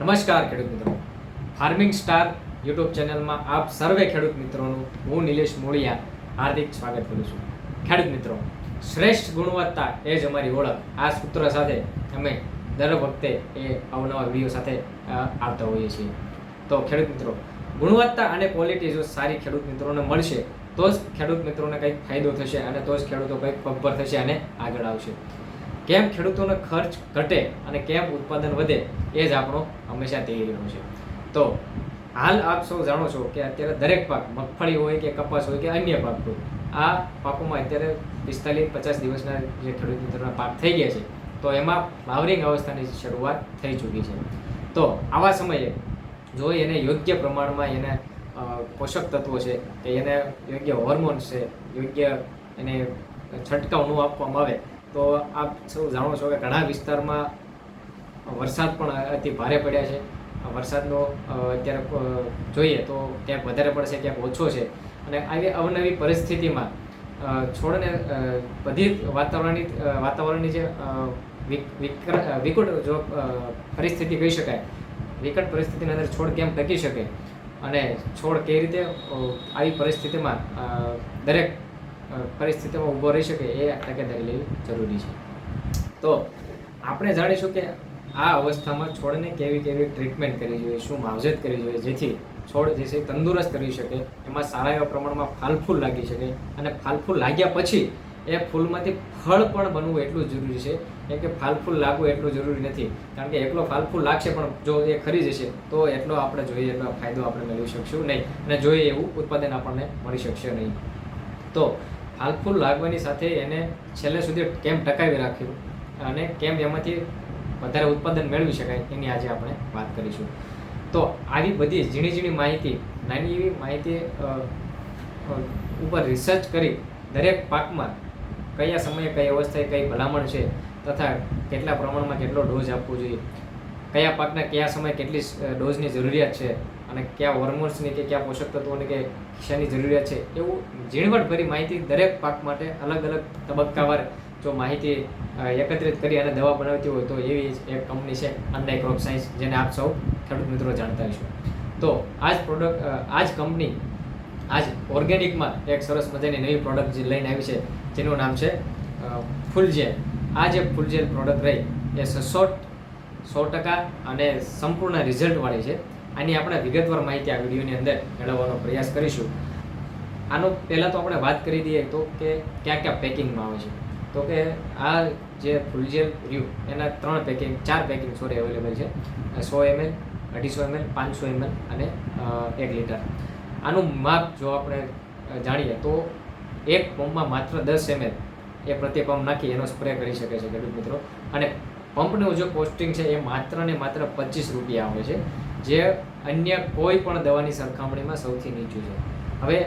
નમસ્કાર ખેડૂત મિત્રો. ફાર્મિંગ સ્ટાર યુટ્યુબ ચેનલમાં આપ સર્વે ખેડૂત મિત્રોનું હું નિલેશ મોળિયા હાર્દિક સ્વાગત કરું છું. ખેડૂત મિત્રો, શ્રેષ્ઠ ગુણવત્તા એ જ અમારી ઓળખ. આ સૂત્ર સાથે અમે દર વખતે એ અવનવા વીડિયો સાથે આવતા હોઈએ છીએ. તો ખેડૂત મિત્રો, ગુણવત્તા અને ક્વોલિટી જો સારી ખેડૂત મિત્રોને મળશે, તો જ ખેડૂત મિત્રોને કંઈક ફાયદો થશે અને તો જ ખેડૂતો કંઈક પગભર થશે અને આગળ આવશે. કેમ ખેડૂતોનો ખર્ચ ઘટે અને કેમ ઉત્પાદન વધે એ જ આપણો હંમેશા ધ્યેય છે. તો હાલ આપ સૌ જાણો છો કે અત્યારે દરેક પાક મગફળી હોય કે કપાસ હોય કે અન્ય પાક હોય, આ પાકોમાં અત્યારે પિસ્તાલીસ પચાસ દિવસના જે ખેડૂત મિત્રોના પાક થઈ ગયા છે, તો એમાં વાવરિંગ અવસ્થાની શરૂઆત થઈ ચૂકી છે. તો આવા સમયે જો એને યોગ્ય પ્રમાણમાં એને પોષક તત્વો છે, કે એને યોગ્ય હોર્મોન્સ છે, યોગ્ય એને છંટકાવ ન આપવામાં આવે તો આપ સૌ જાણો છો કે ઘણા વિસ્તારમાં વરસાદ પણ અતિ ભારે પડ્યા છે. વરસાદનો અત્યારે જોઈએ તો ક્યાંક વધારે પડશે, ક્યાંક ઓછો છે. અને આવી અવનવી પરિસ્થિતિમાં છોડને બધી વાતાવરણની વાતાવરણની જે વિકટ જો પરિસ્થિતિ કહી શકાય. વિકટ પરિસ્થિતિની અંદર છોડ કેમ ટકી શકે? અને છોડ કઈ રીતે આવી પરિસ્થિતિમાં દરેક પરિસ્થિતિમાં ઊભો રહી શકે એ તકેદારી લેવી જરૂરી છે. તો આપણે જાણીશું કે આ અવસ્થામાં છોડને કેવી કેવી ટ્રીટમેન્ટ કરવી જોઈએ, શું માવજત કરવી જોઈએ, જેથી છોડ જે છે તંદુરસ્ત કરી શકે, એમાં સારા એવા પ્રમાણમાં ફાલફૂલ લાગી શકે અને ફાલફૂલ લાગ્યા પછી એ ફૂલમાંથી ફળ પણ બનવું એટલું જરૂરી છે. કેમ કે ફાલફૂલ લાગવું એટલું જરૂરી નથી. કારણ કે એકલો ફાલફૂલ લાગશે પણ જો એ ખરી જશે, તો એટલો આપણે જોઈએ એટલો ફાયદો આપણે મેળવી શકશું નહીં. અને જોઈએ એવું ઉત્પાદન આપણને મળી શકશે નહીં. તો ફાલફૂલ લાગવાની સાથે એને છેલ્લે સુધી કેમ ટકાવી રાખ્યું અને કેમ એમાંથી વધારે ઉત્પાદન મેળવી શકાય એની આજે આપણે વાત કરીશું. તો આવી બધી ઝીણી ઝીણી માહિતી, નાની એવી માહિતી ઉપર રિસર્ચ કરી દરેક પાકમાં કયા સમયે કઈ અવસ્થાએ કઈ ભલામણ છે તથા કેટલા પ્રમાણમાં કેટલો ડોઝ આપવો જોઈએ કયા પાકના કયા સમયે કેટલી ડોઝની જરૂરિયાત છે અને કયા હોર્મોન્સની કે કયા પોષક તત્વોની કે શાની જરૂરિયાત છે એવું ઝીણવટભરી માહિતી દરેક પાક માટે અલગ અલગ તબક્કાવાર જો માહિતી એકત્રિત કરી અને દવા બનાવતી હોય તો એવી એક કંપની છે અન્નાઈ ક્રોપ સાયન્સ જેને આપ સૌ ખેડૂત મિત્રો જાણતા હશો. તો આ જ પ્રોડક્ટ આ જ કંપની આજ ઓર્ગેનિકમાં એક સરસ મજાની નવી પ્રોડક્ટ જે લઈને આવી છે, જેનું નામ છે ફૂલજેલ. આ જે ફૂલજેલ પ્રોડક્ટ રહી એ સચોટ સો ટકા અને સંપૂર્ણ રિઝલ્ટવાળી છે. આની આપણે વિગતવાર માહિતી આ વિડીયોની અંદર મેળવવાનો પ્રયાસ કરીશું. આનો પહેલાં તો આપણે વાત કરી દઈએ તો કે ક્યાં ક્યાં પેકિંગમાં આવે છે. તો કે આ જે ફૂલજેલ રહ્યું, એના ત્રણ પેકિંગ ચાર પેકિંગ સોરી અવેલેબલ છે. સો એમએલ અઢીસો એમએલ પાંચસો એમએલ અને એક લીટર. આનું માપ જો આપણે જાણીએ તો એક પંપમાં માત્ર દસ એમએલ એ પ્રતિ પંપ નાખી એનો સ્પ્રે કરી શકે છે ખેડૂત મિત્રો. અને પંપનું જો કોસ્ટિંગ છે એ માત્ર ને માત્ર પચીસ રૂપિયા આવે છે, જે અન્ય કોઈ પણ દવાની સરખામણીમાં સૌથી નીચું છે. હવે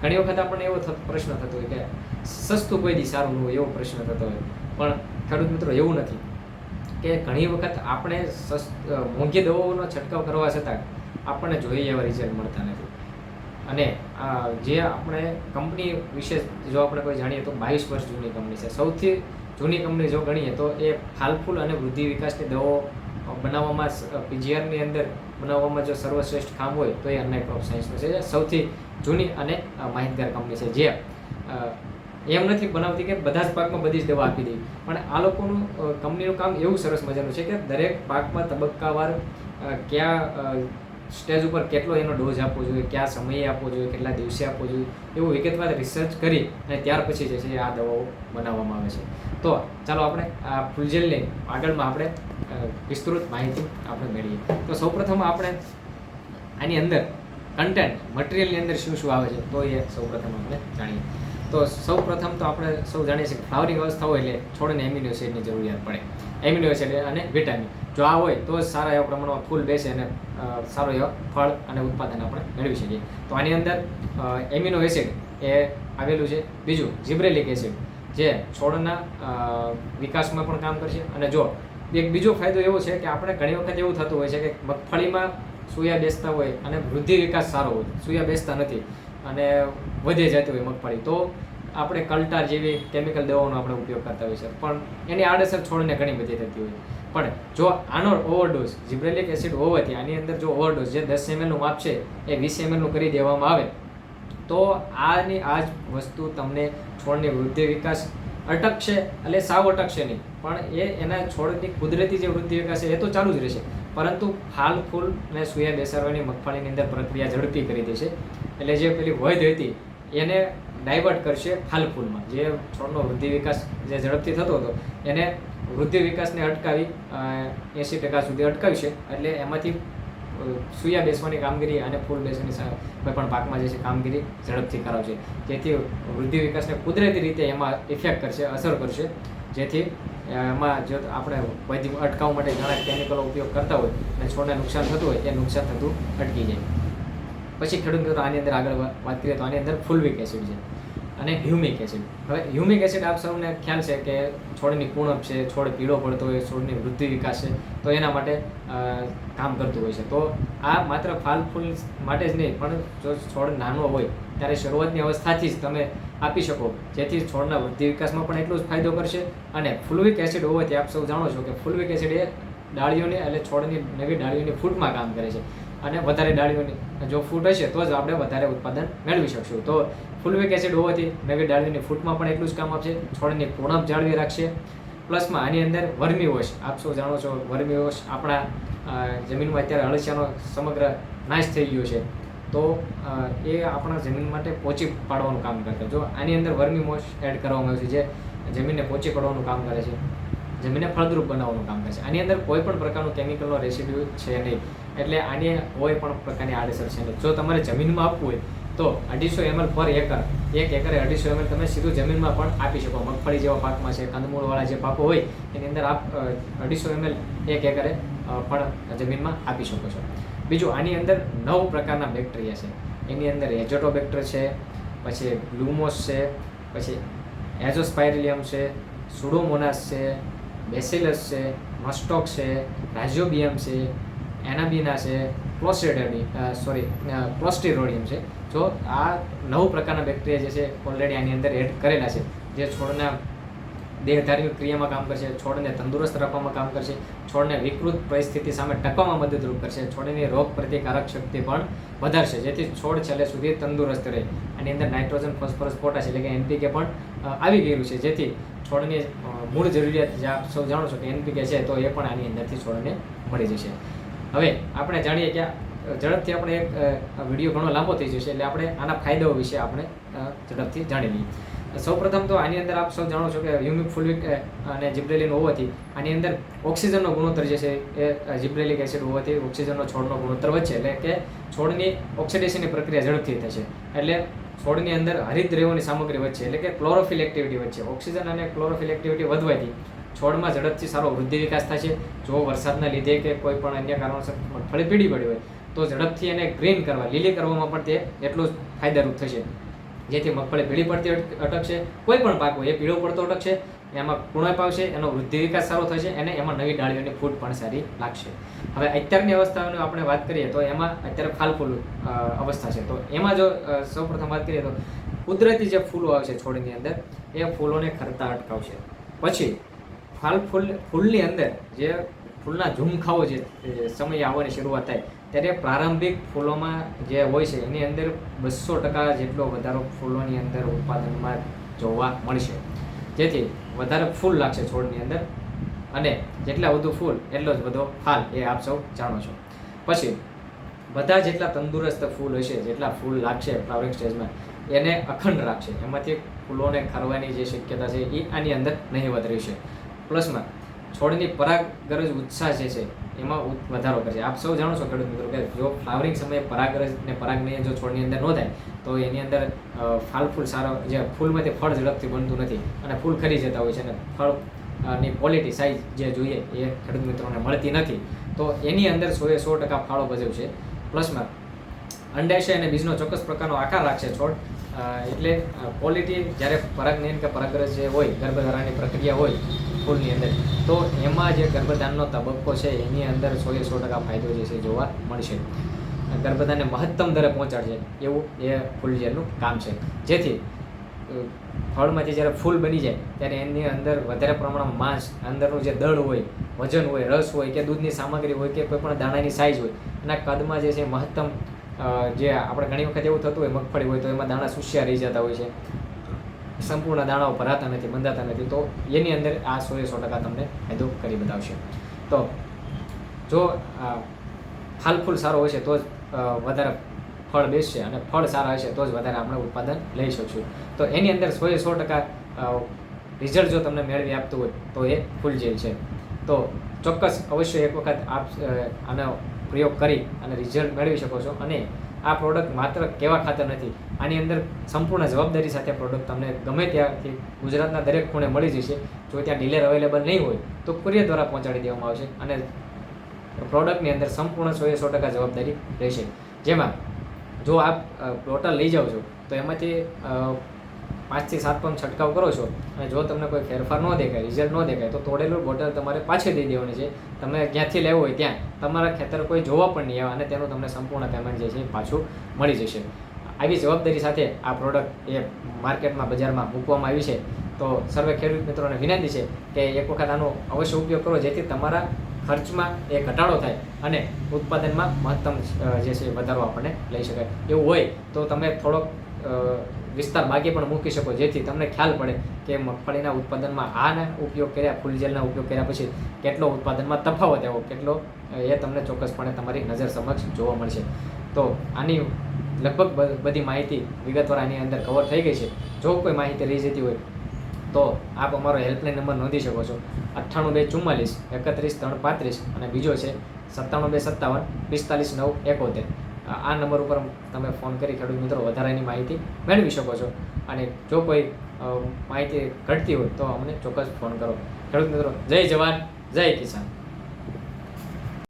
ઘણી વખત આપણને એવો પ્રશ્ન થતો હોય કે સસ્તું કોઈ દી સારું હોય એવો પ્રશ્ન થતો હોય. પણ ખેડૂત મિત્રો, એવું નથી. કે ઘણી વખત આપણે મોંઘી દવાઓનો છંટકાવ કરવા છતાં આપણને જોઈએ એવા રિઝલ્ટ મળતા નથી. અને જે આપણે કંપની વિશે જો આપણે કોઈ જાણીએ તો બાવીસ વર્ષ જૂની કંપની છે. સૌથી જૂની કંપની જો ગણીએ તો એ ફાલફૂલ અને વૃદ્ધિ વિકાસની દવાઓ બનાવવામાં પીજીઆરની અંદર બનાવવામાં જો સર્વશ્રેષ્ઠ કામ હોય, તો એ અન્નાઈ ક્રોપ સાયન્સનું છે. સૌથી જૂની અને માહિતગાર કંપની છે. જે એમ નથી બનાવતી કે બધા જ પાકમાં બધી જ દવા આપી દેવી પણ આ લોકોનું કંપનીનું કામ એવું સરસ મજાનું છે કે દરેક પાકમાં તબક્કાવાર કયા સ્ટેજ ઉપર કેટલો એનો ડોઝ આપવો જોઈએ, કયા સમયે આપવો જોઈએ, કેટલા દિવસે આપવો જોઈએ, એવું વિગતવાર રિસર્ચ કરી અને ત્યાર પછી જે છે આ દવાઓ બનાવવામાં આવે છે. તો ચાલો આપણે આ ફૂલજેલની આગળમાં આપણે વિસ્તૃત માહિતી આપણે મેળવીએ. તો સૌપ્રથમ આપણે આની અંદર કન્ટેન્ટ મટીરિયલની અંદર શું શું આવે છે, તો એ સૌપ્રથમ આપણે જાણીએ. તો સૌપ્રથમ તો આપણે સૌ જાણીએ છીએ ફ્લાવરિંગ અવસ્થા હોય એટલે છોડને એમિનો એસિડની જરૂરિયાત પડે. એમિનો એસિડ અને વિટામિન જો આ હોય, તો સારા એવા પ્રમાણમાં ફૂલ બેસે અને સારો એવા ફળ અને ઉત્પાદન આપણે મેળવી શકીએ. તો આની અંદર એમિનો એસિડ એ આવેલું છે. બીજું જીબ્રેલિક એસિડ, જે છોડના વિકાસમાં પણ કામ કરશે. અને જો, એક બીજો ફાયદો એવો છે કે આપણે ઘણી વખત એવું થતું હોય છે કે મગફળીમાં સૂયા બેસતા હોય અને વૃદ્ધિ વિકાસ સારો હોય, સૂયા બેસતા નથી અને વધે જતી હોય મગફળી. તો આપણે કલ્ટાર જેવી કેમિકલ દવાઓનો આપણે ઉપયોગ કરતા હોઈએ છીએ. પણ એની આડઅસર છોડને ઘણી બધી થતી હોય પણ જો આનો ઓવરડોઝ જીબ્રેલિક એસિડ હોવાથી આની અંદર જો ઓવરડોઝ જે દસ એમએલનું માપ છે, એ વીસ એમએલનું કરી દેવામાં આવે, તો આની આ જ વસ્તુ તમને છોડની વૃદ્ધિ વિકાસ અટકશે એટલે સાવ અટકશે નહીં. પણ એ એના છોડની કુદરતી જે વૃદ્ધિ વિકાસ છે, એ તો ચાલુ જ રહેશે. પરંતુ ફાલ ફૂલ અને સુયા બેસાડવાની મગફળીની અંદર પ્રક્રિયા ઝડપી કરી દેશે. એટલે જે પેલી વધ હતી એને ડાયવર્ટ કરશે ફાલ ફૂલમાં. જે છોડનો વૃદ્ધિ વિકાસ જે ઝડપથી થતો હતો, એને વૃદ્ધિ વિકાસને અટકાવી એંસી ટકા સુધી અટકાવશે. એટલે એમાંથી સૂયા બેસવાની કામગીરી અને ફૂલ બેસવાની કોઈ પણ પાકમાં જે છે કામગીરી ઝડપથી કરાવશે. જેથી વૃદ્ધિ વિકાસને કુદરતી રીતે એમાં ઇફેક્ટ કરશે, અસર કરશે. જેથી એમાં જો આપણે વૈદ્ય અટકાવવા માટે ઘણા કેમિકલો ઉપયોગ કરતા હોય અને છોડને નુકસાન થતું હોય, એ નુકસાન થતું અટકી જાય. પછી ખેડૂત મિત્રો આની અંદર આગળ વાત કરીએ તો આની અંદર ફુલવિક એસિડ છે અને હ્યુમિક એસિડ. હવે હ્યુમિક એસિડ આપ સૌને ખ્યાલ છે કે છોડની કુણપ છે, છોડ પીળો પડતો હોય, છોડની વૃદ્ધિ વિકાસ છે, તો એના માટે કામ કરતું હોય છે. તો આ માત્ર ફાલ ફૂલ માટે જ નહીં, પણ જો છોડ નાનો હોય, ત્યારે શરૂઆતની અવસ્થાથી જ તમે આપી શકો. જેથી છોડના વૃદ્ધિ વિકાસમાં પણ એટલો જ ફાયદો કરશે. અને ફુલવિક એસિડ હોવાથી આપ સૌ જાણો છો કે ફુલવિક એસિડ એ ડાળીઓની, એટલે છોડની નવી ડાળીઓની ફૂટમાં કામ કરે છે. અને વધારે ડાળીઓની જો ફૂટ હશે તો જ આપણે વધારે ઉત્પાદન મેળવી શકશું. તો ફુલવિક એસિડ હોવાથી નવી ડાળીઓની ફૂટમાં પણ એટલું જ કામ આપશે. છોડની પૂણપ જાળવી રાખશે. પ્લસમાં આની અંદર વર્મી વોશ આપ સૌ જાણો છો વર્મી વોશ આપણા જમીનમાં અત્યારે અળસિયાનો સમગ્ર નાશ થઈ ગયો છે. તો એ આપણા જમીન માટે પોચી પાડવાનું કામ કરતા. જો આની અંદર વર્મી વોશ એડ કરવામાં આવ્યું છે, જે જમીનને પોચી પાડવાનું કામ કરે છે. જમીનને ફળદ્રુપ બનાવવાનું કામ કરે છે. આની અંદર કોઈ પણ પ્રકારનું કેમિકલનો રેસિડ્યુ છે નહીં. એટલે આની કોઈ પણ પ્રકારની આડઅસર છે નહીં. જો તમારે જમીનમાં આપવું હોય, તો અઢીસો એમએલ પર એકર, એક એકરે અઢીસો એમએલ તમે સીધું જમીનમાં પણ આપી શકો. મગફળી જેવા પાકમાં છે, કંદમૂળવાળા જે પાકો હોય, એની અંદર આપ અઢીસો એમએલ એક એકરે પણ જમીનમાં આપી શકો છો. બીજું, આની અંદર નવ પ્રકારના બેક્ટેરિયા છે. એની અંદર એજોટોબેક્ટર છે, પછી ગ્લુમોસ છે, પછી એઝોસ્પાયરિલિયમ છે, સુડોમોનાસ છે બેસિલસ છે, મસ્ટોક છે રાજ્યોબિયમ છે, એનાબિના છે ક્લોસ્ટ્રેડિયમ સોરી ક્લોસ્ટિરોડિયમ છે. જો આ નવ પ્રકારના બેક્ટેરિયા જે છે ઓલરેડી આની અંદર એડ કરેલા છે. જે છોડના દેહધાર્મિક ક્રિયામાં કામ કરશે, છોડને તંદુરસ્ત રાખવામાં કામ કરશે, છોડને વિકૃત પરિસ્થિતિ સામે ટકવામાં મદદરૂપ કરશે, છોડની રોગ પ્રતિકારક શક્તિ પણ વધારશે, જેથી છોડ છેલ્લે સુધી તંદુરસ્ત રહે. અને અંદર નાઇટ્રોજન, ફોસ્ફરસ, પોટાશ એટલે કે એનપીકે પણ આવી ગયેલું છે, જેથી છોડની મૂળ જરૂરિયાત જે આપ સૌ જાણો છો કે એનપીકે છે, તો એ પણ આની અંદરથી છોડને મળી જશે. હવે આપણે જાણીએ કે ઝડપથી આપણે એક વીડિયો ઘણો લાંબો થઈ જશે, એટલે આપણે આના ફાયદાઓ વિશે આપણે ઝડપથી જાણી લઈએ. સૌપ્રથમ તો આની અંદર આપ સૌ જાણો છો કે હ્યુમિક ફુલવિક અને જિબ્રેલિન હોવાથી આની અંદર ઓક્સિજનનો ગુણોત્તર જે છે એ જિબ્રેલિક એસિડ હોવાથી ઓક્સિજનનો છોડનો ગુણોત્તર વધશે. એટલે કે છોડની ઓક્સિડેશનની પ્રક્રિયા ઝડપથી થશે. એટલે છોડની અંદર હરિત દ્રવ્યોની સામગ્રી વધશે. એટલે કે ક્લોરોફિલ એક્ટિવિટી વધશે. ઓક્સિજન અને ક્લોરોફિલ એક્ટિવિટી વધવાથી છોડમાં ઝડપથી સારો વૃદ્ધિ વિકાસ થશે. જો વરસાદના લીધે કે કોઈ પણ અન્ય કારણોસર મગફળી પીડી પડી હોય, તો ઝડપથી એને ગ્રીન કરવા, લીલી કરવામાં પણ તે એટલું જ ફાયદારૂપ થશે. જેથી મગફળી પીળી પડતી અટકશે. કોઈ પણ પાક હોય એ પીળો પડતો અટકશે, એમાં કુણપ છે એનો વૃદ્ધિ વિકાસ સારો થશે અને એમાં નવી ડાળીઓની ફૂટ પણ સારી લાગશે. હવે અત્યારની અવસ્થાઓની આપણે વાત કરીએ તો એમાં અત્યારે ફાલફૂલ અવસ્થા છે. તો એમાં જો સૌપ્રથમ વાત કરીએ તો કુદરતી જે ફૂલો આવે છે છોડની અંદર, એ ફૂલોને ખરતા અટકાવશે. પછી ફાલ ફૂલ, ફૂલની અંદર જે ફૂલના ઝુમખાઓ જે સમય આવવાની શરૂઆત થાય ત્યારે પ્રારંભિક ફૂલોમાં જે હોય છે, એની અંદર બસો ટકા જેટલો વધારો ફૂલોની અંદર ઉત્પાદનમાં જોવા મળશે. જેથી વધારે ફૂલ લાગશે છોડની અંદર. અને જેટલા વધુ ફૂલ, એટલો જ બધો હાલ એ આપ સૌ જાણો છો. પછી, બધા જેટલા તંદુરસ્ત ફૂલ હશે, જેટલા ફૂલ લાગશે ફ્લાવરિંગ સ્ટેજમાં, એને અખંડ રાખશે. એમાંથી ફૂલોને ખરવાની જે શક્યતા છે, એ આની અંદર નહીવત રહેશે. પ્લસમાં, છોડની પરાગરજ ઉત્સાહ જે છે એમાં વધારો કરશે. આપ સૌ જાણો છો ખેડૂત મિત્રો કે જો ફ્લાવરિંગ સમયે પરાગરજ ને પરાગનય જો છોડની અંદર ન થાય, તો એની અંદર ફાલ ફૂલ સારો, જે ફૂલમાંથી ફળ ઝડપથી બનતું નથી અને ફૂલ ખરી જતા હોય છે અને ફળની ક્વોલિટી સાઇઝ જે જોઈએ એ ખેડૂત મિત્રોને મળતી નથી. તો એની અંદર સો એ સો ટકા ફાળો ભજવશે. પ્લસમાં અંડાશય અને બીજનો ચોક્કસ પ્રકારનો આકાર રાખશે છોડ એટલે ક્વોલિટી જ્યારે પરાગનયન કે પરાગરજ જે હોય, ગર્ભધારાની પ્રક્રિયા હોય ફૂલની અંદર. તો એમાં જે ગર્ભદાનનો તબક્કો છે, એની અંદર એ સો ટકા ફાયદો જે છે જોવા મળશે. ગર્ભધારણને મહત્તમ દરે પહોંચાડશે. એવું એ ફૂલ જેલનું કામ છે. જેથી ફળમાંથી જ્યારે ફૂલ બની જાય, ત્યારે એની અંદર વધારે પ્રમાણમાં માંસ, અંદરનું જે દળ હોય, વજન હોય, રસ હોય કે દૂધની સામગ્રી હોય કે કોઈ પણ દાણાની સાઇઝ હોય, એના કદમાં જે છે મહત્તમ જે આપણે ઘણી વખત એવું થતું હોય મગફળી હોય તો એમાં દાણા સુસ્યા રહી જતા હોય છે. સંપૂર્ણ દાણાઓ ભરાતા નથી બંધાતા નથી. તો એની અંદર આ સો એ સો ટકા તમને ફાયદો કરી બતાવશે. તો જો ફાલ ફૂલ સારો હશે તો જ વધારે ફળ બેસશે અને ફળ સારા હશે તો જ વધારે આપણે ઉત્પાદન લઈ શકશું. તો એની અંદર સો એ સો ટકા રિઝલ્ટ જો તમને મેળવી આપતું હોય, તો એ ફૂલ જેલ છે. તો ચોક્કસ અવશ્ય એક વખત આપ આનો પ્રયોગ કરી અને રિઝલ્ટ મેળવી શકો છો અને આ પ્રોડક્ટ માત્ર કેવા ખાતર નથી, આની અંદર સંપૂર્ણ જવાબદારી સાથે પ્રોડક્ટ તમને ગમે ત્યાંથી ગુજરાતના દરેક ખૂણે મળી જશે. જો ત્યાં ડીલર અવેલેબલ નહીં હોય, તો કુરિયર દ્વારા પહોંચાડી દેવામાં આવશે અને પ્રોડક્ટની અંદર સંપૂર્ણ સો એ સો ટકા જવાબદારી રહેશે. જેમાં જો આપ ટોટલ લઈ જાઓ છો, તો એમાંથી પાંચથી સાત પંપ છંટકાવ કરો છો અને જો તમને કોઈ ફેરફાર ન દેખાય રિઝલ્ટ ન દેખાય, તો તોડેલું બોટલ તમારે પાછી દઈ દેવાની છે. તમે ક્યાંથી લેવું હોય ત્યાં, તમારા ખેતર કોઈ જોવા પણ નહીં આવે અને તેનું તમને સંપૂર્ણ પેમેન્ટ જે છે એ પાછું મળી જશે. આવી જવાબદારી સાથે આ પ્રોડક્ટ એ માર્કેટમાં બજારમાં મૂકવામાં આવી છે. તો સર્વે ખેડૂત મિત્રોને વિનંતી છે કે એક વખત આનો અવશ્ય ઉપયોગ કરો, જેથી તમારા ખર્ચમાં એ ઘટાડો થાય અને ઉત્પાદનમાં મહત્તમ જે છે વધારો આપણને લઈ શકાય. એવું હોય તો તમે થોડોક વિસ્તાર બાકી પણ મૂકી શકો. જેથી તમને ખ્યાલ પડે કે મગફળીના ઉત્પાદનમાં આના ઉપયોગ કર્યા ફૂલજેલના ઉપયોગ કર્યા પછી કેટલો ઉત્પાદનમાં તફાવત આવ્યો કેટલો એ તમને ચોક્કસપણે તમારી નજર સમક્ષ જોવા મળશે. તો આની લગભગ બધી માહિતી વિગતવાર આની અંદર કવર થઈ ગઈ છે. જો કોઈ માહિતી રહી જતી હોય, તો આપ અમારો હેલ્પલાઇન નંબર નોંધી શકો છો. અઠ્ઠાણું બે ચુમ્માલીસ, એકત્રીસ, ત્રણ પાંત્રીસ અને બીજો છે સત્તાણું બે સત્તાવન, પિસ્તાલીસ, નવ, એકોતેર. આ નંબર ઉપર તમે ફોન કરી ખેડૂત મિત્રો વધારાની માહિતી મેળવી શકો છો. અને જો કોઈ માહિતી ઘટતી હોય તો અમને ચોક્કસ ફોન કરો. ખેડૂત મિત્રો, જય જવાન, જય કિસાન.